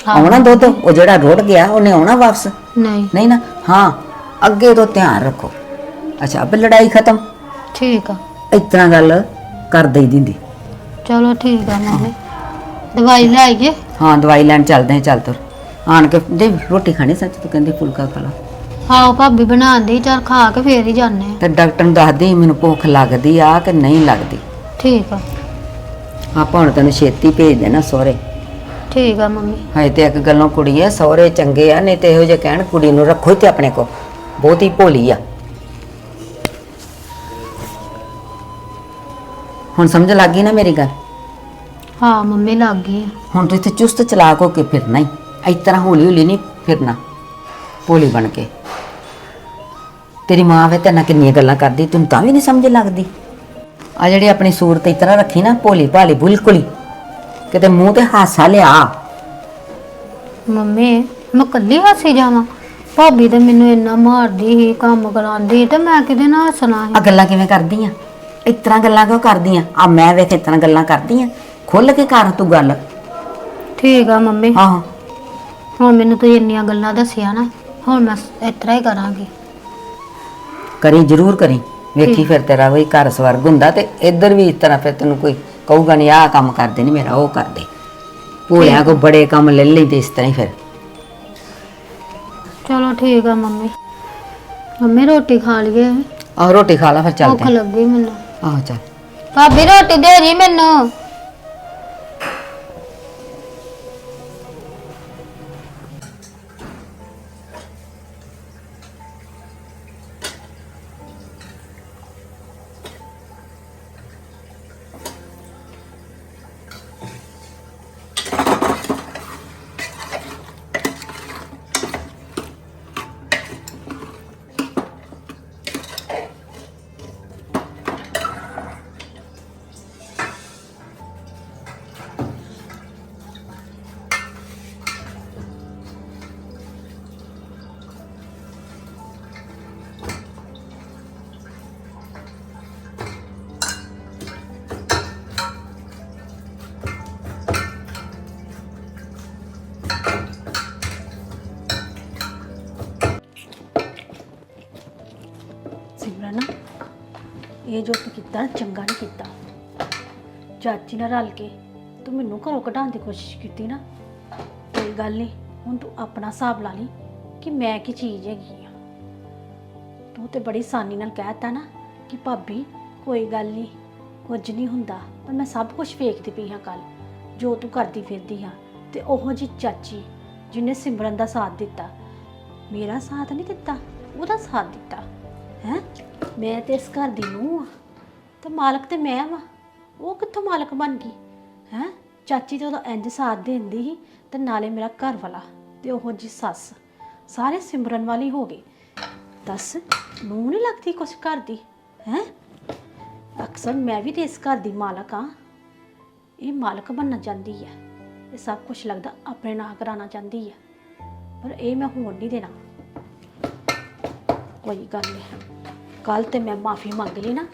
ਆਉਣਾ ਦੁੱਧ ਉਹ ਜਿਹੜਾ ਰੁੜ ਗਿਆ ਉਹਨੇ ਆਉਣਾ ਵਾਪਸ? ਨਹੀਂ। ਨਹੀਂ ਨਾ? ਹਾਂ ਅੱਗੇ ਤੋਂ ਧਿਆਨ ਰੱਖੋ। ਅੱਛਾ ਅਬ ਲੜਾਈ ਖਤਮ? ਠੀਕ ਆ। ਇਸ ਤਰ੍ਹਾਂ ਗੱਲ ਕਰ ਦੇਈ ਦਿੰਦੀ। ਚਲੋ ਠੀਕ ਆ ਮੰਮੀ। ਦਵਾਈ ਲੈ ਆਈਏ। ਹਾਂ ਦਵਾਈ ਲੈਣ ਚੱਲਦੇ ਹਾਂ ਚੱਲ ਤੁਰ। ਆਣ ਕੇ ਦੇ ਰੋਟੀ ਖਾਣੀ ਸੱਚ ਤੂੰ ਕਹਿੰਦੀ ਫੁਲਕਾ ਖਾ ਲਾ। ਆਓ ਭਾਬੀ ਬਣਾਉਂਦੀ ਚਲ ਖਾ ਕੇ ਫੇਰ ਹੀ ਜਾਂਦੇ ਆ ਤੇ ਡਾਕਟਰ ਨੂੰ ਦੱਸਦੀ ਮੈਨੂੰ ਭੁੱਖ ਲੱਗਦੀ ਆ ਕਿ ਨਹੀਂ ਲੱਗਦੀ। ਠੀਕ ਆ। ਆਪਾਂ ਹੁਣ ਤੈਨੂੰ ਛੇਤੀ ਭੇਜ ਦੇਣਾ ਸਹੁਰੇ। ਠੀਕ ਆ ਮੰਮੀ। ਹਾਏ ਤੇ ਇੱਕ ਗੱਲੋਂ ਕੁੜੀ ਐ ਸਹੁਰੇ ਚੰਗੇ ਆ ਨਹੀਂ ਤੇ ਇਹੋ ਜਿਹੇ ਕਹਿਣ ਕੁੜੀ ਨੂੰ ਰੱਖੋ ਤੇ ਆਪਣੇ ਕੋ ਬਹੁਤੀ ਭੋਲੀ ਆ। ਹੁਣ ਸਮਝ ਲੱਗ ਗਈ ਨਾ ਮੇਰੀ ਗੱਲ? ਹਾਂ ਮੰਮੀ ਲੱਗ ਗਈ ਆ। ਹੁਣ ਤੂੰ ਇੱਥੇ ਚੁਸਤ ਚਲਾਕ ਹੋ ਕੇ ਫਿਰਨਾ ਹੀ ਇਸ ਤਰ੍ਹਾਂ ਹੌਲੀ ਹੌਲੀ ਨਹੀਂ ਫਿਰਨਾ। ਭੋਲੀ ਬਣ ਕੇ। ਤੇਰੀ ਮਾਂ ਵੇ ਤੇਨਾਂ ਕਿੰਨੀਆਂ ਗੱਲਾਂ ਕਰਦੀ ਤੈਨੂੰ ਤਾਂ ਵੀ ਨਹੀਂ ਸਮਝ ਲੱਗਦੀ। ਆ ਜਿਹੜੀ ਆਪਣੀ ਸੂਰਤ ਇਸ ਤਰ੍ਹਾਂ ਰੱਖੀ ਨਾ ਭੋਲੀ ਭਾਲੀ ਬਿਲਕੁਲ ਹੀ। ਕਿਤੇ ਮੂੰਹ ਤੇ ਹਾਸਾ ਲਿਆ। ਮੰਮੀ ਮੈਂ ਕੱਲੀ ਹੱਸੀ ਜਾਵਾਂ? ਭਾਬੀ ਤੇ ਮੈਨੂੰ ਇੰਨਾ ਮਾਰਦੀ ਸੀ ਕੰਮ ਕਰਾਉਂਦੀ ਤੇ ਮੈਂ ਕਿਹਦੇ ਨਾਲ ਹੱਸਣਾ ਆ ਗੱਲਾਂ ਕਿਵੇਂ ਕਰਦੀਆਂ ਇਸ ਤਰ੍ਹਾਂ ਗੱਲਾਂ ਕਿਉਂ ਕਰਦੀਆਂ ਆ? ਮੈਂ ਵੇਖ ਇਸ ਤਰ੍ਹਾਂ ਗੱਲਾਂ ਕਰਦੀਆਂ ਖੁੱਲ ਕੇ ਕਰ ਤੂੰ ਗੱਲ। ਠੀਕ ਆ ਮੰਮੀ। ਆਹੋ। ਹੁਣ ਮੈਨੂੰ ਤੁਸੀਂ ਇੰਨੀਆਂ ਗੱਲਾਂ ਦੱਸਿਆ ਨਾ ਹੁਣ ਮੈਂ ਇਸ ਤਰ੍ਹਾਂ ਹੀ ਕਰਾਂਗੀ। ਕਰੀ ਜ਼ਰੂਰ ਕਰੀ। ਵੇਖੀ ਫਿਰ ਤੇਰਾ ਵੀ ਘਰ ਸਵਰਗ ਹੁੰਦਾ ਤੇ ਇੱਧਰ ਵੀ ਇਸ ਤਰ੍ਹਾਂ ਫਿਰ ਤੈਨੂੰ ਕੋਈ ਕਹੂਗਾ ਨਹੀਂ ਆਹ ਕੰਮ ਕਰਦੇ ਨਹੀਂ ਮੇਰਾ ਉਹ ਕਰਦੇ। ਭੋਲਿਆਂ ਕੋ ਬੜੇ ਕੰਮ ਲੈ ਲੈਂਦੇ ਇਸ ਤਰ੍ਹਾਂ ਹੀ ਫਿਰ। ਚਲੋ ਠੀਕ ਆ ਮੰਮੀ। ਮੰਮੀ ਰੋਟੀ ਖਾ ਲਈਏ। ਆਹ ਰੋਟੀ ਖਾ ਲਾ ਫਿਰ ਭੁੱਖ ਚੱਲਦੇ ਲੱਗੀ ਮੈਨੂੰ। ਆਹੋ ਚੱਲ। ਭਾਬੀ ਰੋਟੀ ਦੇ ਜੀ ਮੈਨੂੰ। ਇਹ ਜੋ ਤੂੰ ਕੀਤਾ ਨਾ, ਚੰਗਾ ਨਹੀਂ ਕੀਤਾ। ਚਾਚੀ ਨਾਲ ਰਲ ਕੇ ਤੂੰ ਮੈਨੂੰ ਘਰੋਂ ਕਢਾਉਣ ਦੀ ਕੋਸ਼ਿਸ਼ ਕੀਤੀ ਨਾ ਕੋਈ ਗੱਲ ਨਹੀਂ ਹੁਣ ਤੂੰ ਆਪਣਾ ਹਿਸਾਬ ਲਾ ਲਈ ਕਿ ਮੈਂ ਕੀ ਚੀਜ਼ ਹੈਗੀ ਆ। ਤੂੰ ਤੇ ਬੜੀ ਆਸਾਨੀ ਨਾਲ ਕਹਿਤਾ ਨਾ ਕਿ ਭਾਬੀ ਕੋਈ ਗੱਲ ਨਹੀਂ ਕੁਝ ਨਹੀਂ ਹੁੰਦਾ ਪਰ ਮੈਂ ਸਭ ਕੁਝ ਵੇਖਦੀ ਪਈ ਹਾਂ ਕੱਲ ਜੋ ਤੂੰ ਕਰਦੀ ਫਿਰਦੀ ਹਾਂ ਤੇ ਉਹੋ ਜੀ ਚਾਚੀ ਜਿਹਨੇ ਸਿਮਰਨ ਦਾ ਸਾਥ ਦਿੱਤਾ। ਮੇਰਾ ਸਾਥ ਨਹੀਂ ਦਿੱਤਾ ਉਹਦਾ ਸਾਥ ਦਿੱਤਾ ਹੈ? ਮੈਂ ਤੇ ਇਸ ਘਰ ਦੀ ਨੂੰਹ ਆ। ਤੇ ਮਾਲਕ ਤੇ ਮੈਂ ਵਾਂ। ਉਹ ਕਿੱਥੋਂ ਮਾਲਕ ਬਣ ਗਈ? ਹੈ? ਚਾਚੀ ਤੇ ਉਹਦਾ ਇੰਜ ਸਾਥ ਦਿੰਦੀ ਸੀ, ਤੇ ਨਾਲੇ ਮੇਰਾ ਘਰ ਵਾਲਾ ਤੇ ਉਹੋ ਜੀ ਸੱਸ। ਸਾਰੇ ਸਿਮਰਨ ਵਾਲੀ ਹੋ ਗਏ ਦੱਸ ਨੂੰ ਨਹੀਂ ਲੱਗਦੀ ਕੁਛ ਘਰ ਦੀ? ਹੈ? ਅਕਸਰ ਮੈਂ ਵੀ ਤੇ ਇਸ ਘਰ ਦੀ ਮਾਲਕ ਆ। ਇਹ ਮਾਲਕ ਬਣਨਾ ਚਾਹੁੰਦੀ ਹੈ ਇਹ ਸਭ ਕੁਝ ਲੱਗਦਾ ਆਪਣੇ ਨਾਂ ਕਰਾਉਣਾ ਚਾਹੁੰਦੀ ਹੈ ਪਰ ਇਹ ਮੈਂ ਹੋਣ ਨਹੀਂ ਦੇਣਾ। ਕੋਈ ਗੱਲ ਨਹੀਂ ਕੱਲ ਤੇ ਮੈਂ ਮਾਫੀ ਮੰਗ ਲਈ ਨਾ,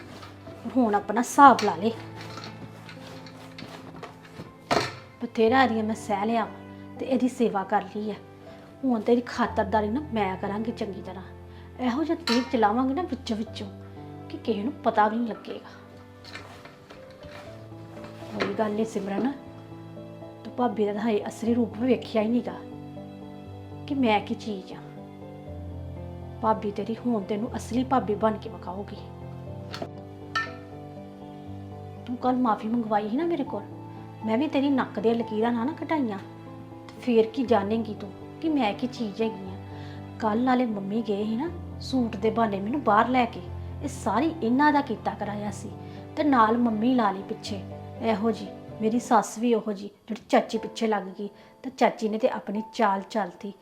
ਹੁਣ ਆਪਣਾ ਹਿਸਾਬ ਲਾ ਲੇ। ਬਥੇਰਾ ਇਹਦੀਆਂ ਮੈਂ ਸਹਿ ਲਿਆ ਵਾ ਤੇ ਇਹਦੀ ਸੇਵਾ ਕਰ ਲਈ ਹੈ ਹੁਣ ਤੇਰੀ ਖਾਤਰਦਾਰੀ ਨਾ ਮੈਂ ਕਰਾਂਗੀ ਚੰਗੀ ਤਰ੍ਹਾਂ। ਇਹੋ ਜਿਹਾ ਤੀਰ ਚਲਾਵਾਂਗੇ ਨਾ ਵਿੱਚੋਂ ਵਿੱਚੋਂ ਕਿ ਕਿਸੇ ਨੂੰ ਪਤਾ ਵੀ ਨਹੀਂ ਲੱਗੇਗਾ। ਕੋਈ ਗੱਲ ਨਹੀਂ ਸਿਮਰਨ, ਤੂੰ ਭਾਬੀ ਦਾ ਤਾਂ ਹਜੇ ਅਸਲੀ ਰੂਪ ਵੇਖਿਆ ਹੀ ਨਹੀਂਗਾ ਕਿ ਮੈਂ ਕੀ ਚੀਜ਼ ਆ। ਭਾਬੀ ਤੇਰੀ, ਹੁਣ ਤੈਨੂੰ ਅਸਲੀ ਭਾਬੀ ਬਣ ਕੇ ਵਿਖਾਊਗੀ। ਤੂੰ ਕੱਲ ਮਾਫੀ ਮੰਗਵਾਈ ਸੀ ਨਾ ਮੇਰੇ ਕੋਲ। ਮੈਂ ਵੀ ਤੇਰੀ ਨੱਕ ਦੇ ਲਕੀਰਾਂ ਨਾ ਨਾ ਕਟਾਈਆਂ ਤੇ ਫੇਰ ਕੀ ਜਾਣੇਗੀ ਤੂੰ ਕਿ ਮੈਂ ਕੀ ਚੀਜ਼ ਹੈਗੀ ਆ? ਕੱਲ ਨਾਲੇ ਮੰਮੀ ਗਏ ਸੀ ਨਾ ਸੂਟ ਦੇ ਬਹਾਨੇ ਮੈਨੂੰ ਬਾਹਰ ਲੈ ਕੇ। ਇਹ ਸਾਰੀ ਇਹਨਾਂ ਦਾ ਕੀਤਾ ਕਰਾਇਆ ਸੀ। ਤੇ ਨਾਲ ਮੰਮੀ ਲਾ ਲਈ ਪਿੱਛੇ। ਇਹੋ ਜੀ, ਮੇਰੀ ਸੱਸ ਵੀ ਉਹੋ ਜੀ, ਜਿਹੜੀ ਚਾਚੀ ਪਿੱਛੇ ਲੱਗ ਗਈ। ਤੇ ਚਾਚੀ ਨੇ ਤੇ ਆਪਣੀ ਚਾਲ ਚਲਤੀ।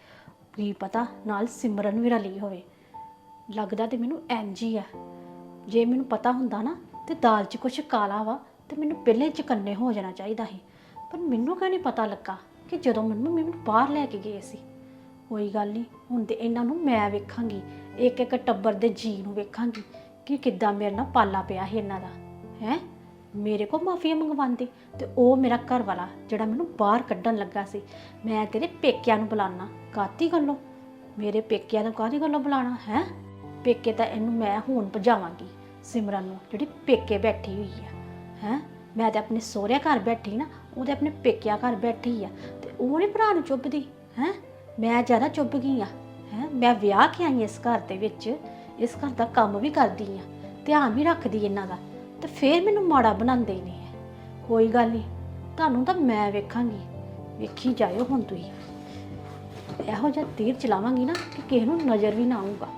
ਕੀ ਪਤਾ, ਨਾਲ ਸਿਮਰਨ ਵੀ ਰਲੀ ਹੋਵੇ। ਲੱਗਦਾ ਤੇ ਮੈਨੂੰ ਇੰਜ ਹੀ ਆ। ਜੇ ਮੈਨੂੰ ਪਤਾ ਹੁੰਦਾ ਨਾ, ਤੇ ਦਾਲ 'ਚ ਕੁਛ ਕਾਲਾ ਵਾ, ਤੇ ਮੈਨੂੰ ਪਹਿਲੇ ਚਕੰਨੇ ਹੋ ਜਾਣਾ ਚਾਹੀਦਾ ਸੀ। ਪਰ ਮੈਨੂੰ ਕਿਉਂ ਨਹੀਂ ਪਤਾ ਲੱਗਾ ਕਿ ਜਦੋਂ ਮੈਨੂੰ ਮੈਨੂੰ ਬਾਹਰ ਲੈ ਕੇ ਗਏ ਸੀ? ਕੋਈ ਗੱਲ ਨਹੀਂ ਹੁਣ ਤੇ ਇਹਨਾਂ ਨੂੰ ਮੈਂ ਵੇਖਾਂਗੀ ਇੱਕ ਇੱਕ ਟੱਬਰ ਦੇ ਜੀ ਨੂੰ ਵੇਖਾਂਗੀ ਕਿ ਕਿੱਦਾਂ ਮੇਰੇ ਨਾਲ ਪਾਲਾ ਪਿਆ ਸੀ ਇਹਨਾਂ ਦਾ। ਹੈ? ਮੇਰੇ ਕੋਲ ਮਾਫੀਆ ਮੰਗਵਾਉਂਦੇ ਤੇ ਉਹ ਮੇਰਾ ਘਰ ਵਾਲਾ ਜਿਹੜਾ ਮੈਨੂੰ ਬਾਹਰ ਕੱਢਣ ਲੱਗਾ ਸੀ, ਮੈਂ ਤੇਰੇ ਪੇਕਿਆਂ ਨੂੰ ਬੁਲਾਣਾ ਕਾਤੀ ਗੱਲੋਂ? ਮੇਰੇ ਪੇਕਿਆਂ ਨੂੰ ਕਾਹਦੀ ਗੱਲੋਂ ਬੁਲਾਣਾ ਹੈ? ਪੇਕੇ ਤਾਂ ਇਹਨੂੰ ਮੈਂ ਹੁਣ ਭਜਾਵਾਂਗੀ, ਸਿਮਰਨ ਨੂੰ, ਜਿਹੜੀ ਪੇਕੇ ਬੈਠੀ ਹੋਈ ਆ। ਹੈ? ਮੈਂ ਤੇ ਆਪਣੇ ਸਹੁਰਿਆਂ ਘਰ ਬੈਠੀ ਨਾ, ਉਹ ਉਹਦੇ ਆਪਣੇ ਪੇਕਿਆਂ ਘਰ ਬੈਠੀ ਆ, ਤੇ ਉਹ ਨੀ ਭਰਾ ਨੂੰ ਚੁੱਭਦੀ, ਹੈ? ਮੈਂ ਜ਼ਿਆਦਾ ਚੁੱਭ ਗਈ ਆ, ਹੈ? ਮੈਂ ਵਿਆਹ ਕੇ ਆਈ ਇਸ ਘਰ ਦੇ ਵਿੱਚ, ਇਸ ਘਰ ਦਾ ਕੰਮ ਵੀ ਕਰਦੀ ਆ, ਧਿਆਨ ਵੀ ਰੱਖਦੀ ਇਹਨਾਂ ਦਾ, ਤੇ ਫੇਰ ਮੈਨੂੰ ਮਾੜਾ ਬਣਾਉਂਦੇ ਨੇ ਕੋਈ ਗੱਲ ਨਹੀਂ ਤੁਹਾਨੂੰ ਤਾਂ ਮੈਂ ਵੇਖਾਂਗੀ, ਵੇਖੀ ਜਾਇਓ ਹੁਣ ਤੁਸੀਂ। ਇਹੋ ਜਿਹਾ ਤੀਰ ਚਲਾਵਾਂਗੀ ਨਾ ਕਿ ਕਿਸੇ ਨੂੰ ਨਜ਼ਰ ਵੀ ਨਾ ਆਊਗਾ।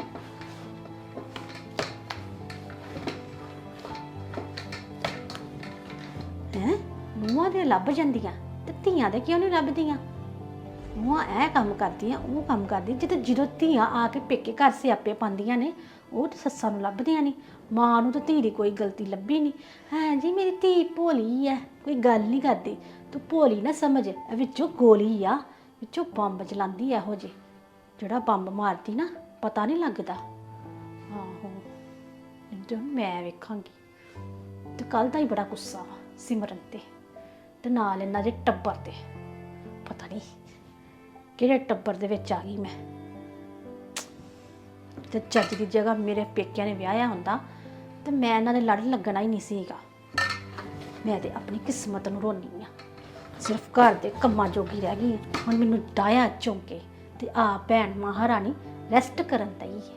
ਨੂੰਹਾਂ ਦੇ ਲੱਭ ਜਾਂਦੀਆਂ ਤੇ ਧੀਆਂ ਦੇ ਕਿਉਂ ਨਹੀਂ ਲੱਭਦੀਆਂ? ਨੂੰਹਾਂ ਇਹ ਕੰਮ ਕਰਦੀਆਂ ਉਹ ਕੰਮ ਕਰਦੀ ਜਿੱਤੇ ਜਦੋਂ ਧੀਆਂ ਆ ਕੇ ਪੇਕੇ ਘਰ ਸਿਆਪੇ ਪਾਉਂਦੀਆਂ ਨੇ, ਉਹ ਤੇ ਸੱਸਾਂ ਨੂੰ ਲੱਭਦੀਆਂ ਨਹੀਂ, ਮਾਂ ਨੂੰ ਤਾਂ ਧੀ ਦੀ ਕੋਈ ਗਲਤੀ ਲੱਭੀ ਨਹੀਂ। ਹਾਂ ਜੀ, ਮੇਰੀ ਧੀ ਭੋਲੀ ਹੈ ਕੋਈ ਗੱਲ ਨਹੀਂ ਕਰਦੀ। ਤੂੰ ਭੋਲੀ ਨਾ ਸਮਝ, ਇਹ ਵਿੱਚੋਂ ਗੋਲੀ ਆ, ਵਿੱਚੋਂ ਬੰਬ ਚਲਾਉਂਦੀ ਆ ਇਹੋ ਜੇ ਜਿਹੜਾ ਬੰਬ ਮਾਰਦੀ ਨਾ, ਪਤਾ ਨਹੀਂ ਲੱਗਦਾ। ਆਹੋ, ਇਹਨੂੰ ਮੈਂ ਵੇਖਾਂਗੀ। ਤੇ ਕੱਲ ਦਾ ਹੀ ਬੜਾ ਗੁੱਸਾ ਵਾ, ਸਿਮਰਨ ਤੇ। ਤੇ ਨਾਲ ਇਹਨਾਂ ਦੇ ਟੱਬਰ ਤੇ ਪਤਾ ਨਹੀਂ ਕਿਹੜੇ ਟੱਬਰ ਦੇ ਵਿੱਚ ਆ ਗਈ ਮੈਂ। ਤੇ ਚੱਜ ਦੀ ਜਗ੍ਹਾ ਮੇਰੇ ਪੇਕਿਆਂ ਨੇ ਵਿਆਹਿਆ ਹੁੰਦਾ, ਤੇ ਮੈਂ ਇਹਨਾਂ ਦੇ ਲੜ ਲੱਗਣਾ ਹੀ ਨਹੀਂ ਸੀਗਾ। ਮੈਂ ਤੇ ਆਪਣੀ ਕਿਸਮਤ ਨੂੰ ਰੋਣੀ ਆ ਸਿਰਫ ਘਰ ਦੇ ਕੰਮਾਂ ਜੋਗੀ ਰਹਿ ਗਈ ਹੁਣ ਮੈਨੂੰ ਡਾਇਆ ਚੌਂਕੇ ਤੇ ਆ ਭੈਣ ਮਹਾਰਾਣੀ ਰੈਸਟ ਕਰਨ ਤਈ ਹੈ।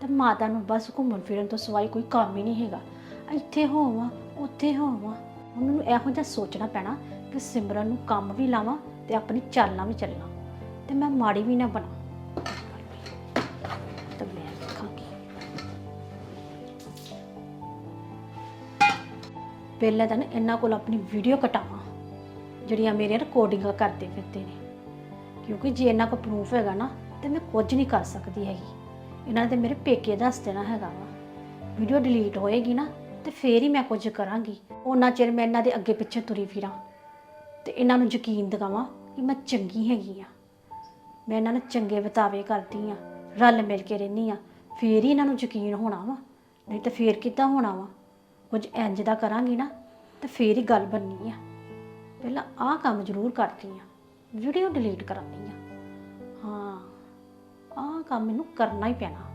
ਤੇ ਮਾਤਾ ਨੂੰ ਬਸ ਘੁੰਮਣ ਫਿਰਨ ਤੋਂ ਸਿਵਾਏ ਕੋਈ ਕੰਮ ਹੀ ਨਹੀਂ ਹੈਗਾ। ਇੱਥੇ ਹੋਵਾਂ, ਉੱਥੇ ਹੋਵਾਂ। ਹੁਣ ਮੈਨੂੰ ਇਹੋ ਜਿਹਾ ਸੋਚਣਾ ਪੈਣਾ ਕਿ ਸਿਮਰਨ ਨੂੰ ਕੰਮ ਵੀ ਲਾਵਾਂ ਤੇ ਆਪਣੀ ਚਾਲਾਂ ਵੀ ਚੱਲਾਂ। ਤੇ ਮੈਂ ਮਾੜੀ ਵੀ ਨਾ ਬਣਾ। ਤੇ ਮੈਂ ਵੇਖਾਂਗੀ ਪਹਿਲਾਂ ਤਾਂ ਨਾ ਇਹਨਾਂ ਕੋਲ ਆਪਣੀ ਵੀਡੀਓ ਕਟਾਵਾਂ, ਜਿਹੜੀਆਂ ਮੇਰੀਆਂ ਰਿਕਾਰਡਿੰਗਾਂ ਕਰਦੇ ਫਿਰਦੇ ਨੇ। ਕਿਉਂਕਿ ਜੇ ਇਹਨਾਂ ਕੋਲ ਪ੍ਰੂਫ ਹੈਗਾ ਨਾ, ਤੇ ਮੈਂ ਕੁਝ ਨਹੀਂ ਕਰ ਸਕਦੀ ਹੈਗੀ। ਇਹਨਾਂ ਨੇ ਤੇ ਮੇਰੇ ਪੇਕੇ ਦੱਸ ਦੇਣਾ ਹੈਗਾ ਵਾ। ਵੀਡੀਓ ਡਿਲੀਟ ਹੋਏਗੀ ਨਾ ਤੇ ਫੇਰ ਹੀ ਮੈਂ ਕੁਝ ਕਰਾਂਗੀ। ਉਹਨਾਂ ਚਿਰ ਮੈਂ ਇਹਨਾਂ ਦੇ ਅੱਗੇ ਪਿੱਛੇ ਤੁਰੀ ਫਿਰਾਂ ਤੇ ਇਹਨਾਂ ਨੂੰ ਯਕੀਨ ਦਿਵਾਵਾਂ ਕਿ ਮੈਂ ਚੰਗੀ ਹੈਗੀ ਆ। ਮੈਂ ਇਹਨਾਂ ਨੂੰ ਚੰਗੇ ਵਤਾਵੇ ਕਰਦੀ ਆ, ਰਲ ਮਿਲ ਕੇ ਰਹਿੰਦੀ ਆ, ਫੇਰ ਹੀ ਇਹਨਾਂ ਨੂੰ ਯਕੀਨ ਹੋਣਾ ਵਾ, ਨਹੀਂ ਤਾਂ ਫੇਰ ਕਿੱਦਾਂ ਹੋਣਾ ਵਾ। ਕੁਝ ਇੰਜ ਦਾ ਕਰਾਂਗੀ ਨਾ ਤੇ ਫੇਰ ਹੀ ਗੱਲ ਬਣਨੀ ਆ। ਪਹਿਲਾਂ ਆਹ ਕੰਮ ਜ਼ਰੂਰ ਕਰਦੀ ਆ, ਵੀਡੀਓ ਡਿਲੀਟ ਕਰਾਂਦੀ ਆ। ਹਾਂ, ਆਹ ਕੰਮ ਮੈਨੂੰ ਕਰਨਾ ਹੀ ਪੈਣਾ।